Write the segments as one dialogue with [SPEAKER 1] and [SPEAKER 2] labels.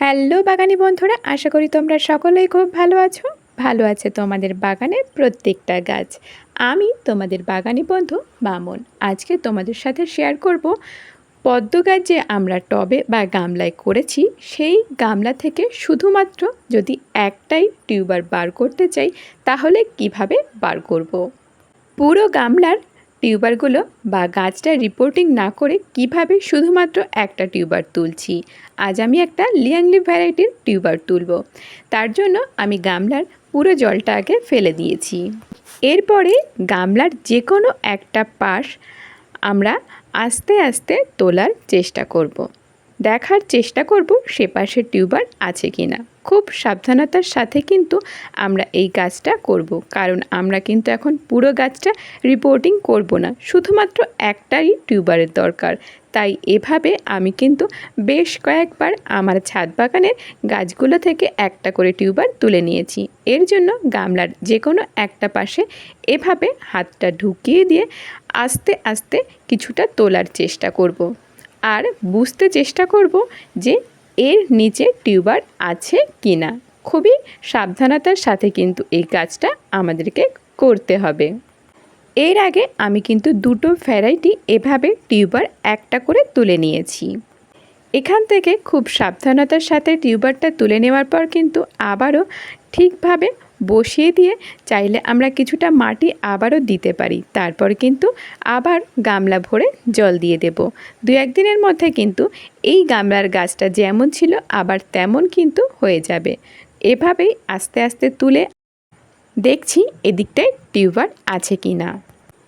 [SPEAKER 1] Hello বাগানি বন্ধুরা, আশা করি তোমরা সকলেই খুব ভালো আছো। ভালো আছে তোমাদের বাগানের প্রত্যেকটা গাছ। আমি তোমাদের বাগানি বন্ধু মামুন। আজকে তোমাদের সাথে শেয়ার করব পদ্ম গাছ যে আমরা টবে বা গামলায় করেছি, সেই গামলা থেকে শুধুমাত্র যদি একটাই টিউবার বার করতে চাই, তাহলে কীভাবে বার করব। পুরো গামলার টিউবারগুলো বা গাছটা রিপোর্টিং না করে কীভাবে শুধুমাত্র একটা টিউবার তুলছি? আজ আমি একটা লিয়াংলি ভ্যারাইটির টিউবার তুলব। তার জন্য আমি গামলার পুরো জলটা আগে ফেলে দিয়েছি। এরপরে গামলার যে কোনো একটা পাশ আমরা আস্তে আস্তে তোলার চেষ্টা করব। দেখার চেষ্টা করব সে পাশে টিউবার আছে কি না খুব সাবধানতার সাথে কিন্তু আমরা এই কাজটা করব, কারণ আমরা কিন্তু এখন পুরো গাছটা রিপোর্টিং করব না, শুধুমাত্র একটাই টিউবারের দরকার। তাই এভাবে আমি কিন্তু বেশ কয়েকবার আমার ছাদ বাগানের গাছগুলো থেকে একটা করে টিউবার তুলে নিয়েছি। এর জন্য গামলার যে কোনো একটা পাশে এভাবে হাতটা ঢুকিয়ে দিয়ে আস্তে আস্তে কিছুটা তোলার চেষ্টা করব। আর বুঝতে চেষ্টা করব যে এর নিচে টিউবার আছে কি না খুবই সাবধানতার সাথে কিন্তু এই কাজটা আমাদেরকে করতে হবে। এর আগে আমি কিন্তু দুটো ভ্যারাইটি এভাবে টিউবার একটা করে তুলে নিয়েছি। এখান থেকে খুব সাবধানতার সাথে টিউবারটা তুলে নেওয়ার পর কিন্তু আবারও ঠিকভাবে বসিয়ে দিয়ে চাইলে আমরা কিছুটা মাটি আবারও দিতে পারি। তারপর কিন্তু আবার গামলা ভরে জল দিয়ে দেব। দু একদিনের মধ্যে কিন্তু এই গামলার গাছটা যেমন ছিল আবার তেমন কিন্তু হয়ে যাবে। এভাবেই আস্তে আস্তে তুলে দেখছি এদিকটায় টিউবার আছে কি না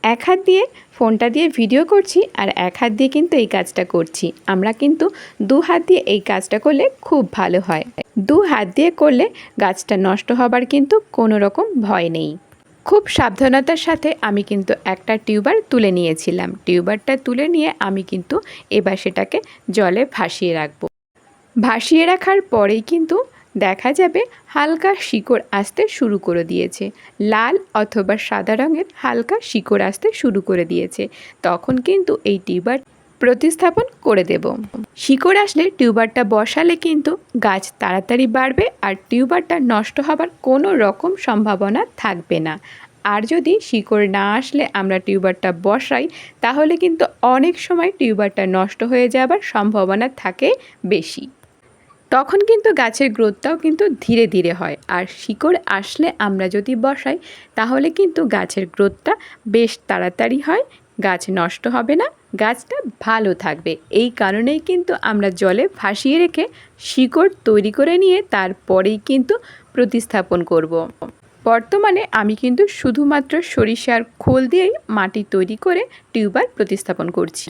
[SPEAKER 1] এক হাত দিয়ে ফোনটা দিয়ে ভিডিও করছি আর এক হাত দিয়ে কিন্তু এই কাজটা করছি। আমরা কিন্তু দু হাত দিয়ে এই কাজটা করলে খুব ভালো হয়। দু হাত দিয়ে করলে গাছটা নষ্ট হবার কিন্তু কোনো রকম ভয় নেই। খুব সাবধানতার সাথে আমি কিন্তু একটা টিউবার তুলে নিয়েছিলাম। টিউবারটা তুলে নিয়ে আমি কিন্তু এবার সেটাকে জলে ভাসিয়ে রাখব। ভাসিয়ে রাখার পরেই কিন্তু দেখা যাবে হালকা শিকড় আসতে শুরু করে দিয়েছে। লাল অথবা সাদা রঙের হালকা শিকড় আসতে শুরু করে দিয়েছে। তখন কিন্তু এই টিউবার প্রতিস্থাপন করে দেব। শিকড় আসলে টিউবারটা বসালে কিন্তু গাছ তাড়াতাড়ি বাড়বে আর টিউবারটা নষ্ট হবার কোনো রকম সম্ভাবনা থাকবে না। আর যদি শিকড় না আসলে আমরা টিউবারটা বসাই, তাহলে কিন্তু অনেক সময় টিউবারটা নষ্ট হয়ে যাবার সম্ভাবনা থাকে বেশি। তখন কিন্তু গাছের গ্রোথটাও কিন্তু ধীরে ধীরে হয়। আর শিকড় আসলে আমরা যদি বসাই, তাহলে কিন্তু গাছের গ্রোথটা বেশ তাড়াতাড়ি হয়, গাছ নষ্ট হবে না, গাছটা ভালো থাকবে। এই কারণেই কিন্তু আমরা জলে ভাসিয়ে রেখে শিকড় তৈরি করে নিয়ে তারপরেই কিন্তু প্রতিস্থাপন করব। বর্তমানে আমি কিন্তু শুধুমাত্র সরিষার খোল দিয়েই মাটি তৈরি করে টিউবার প্রতিস্থাপন করছি।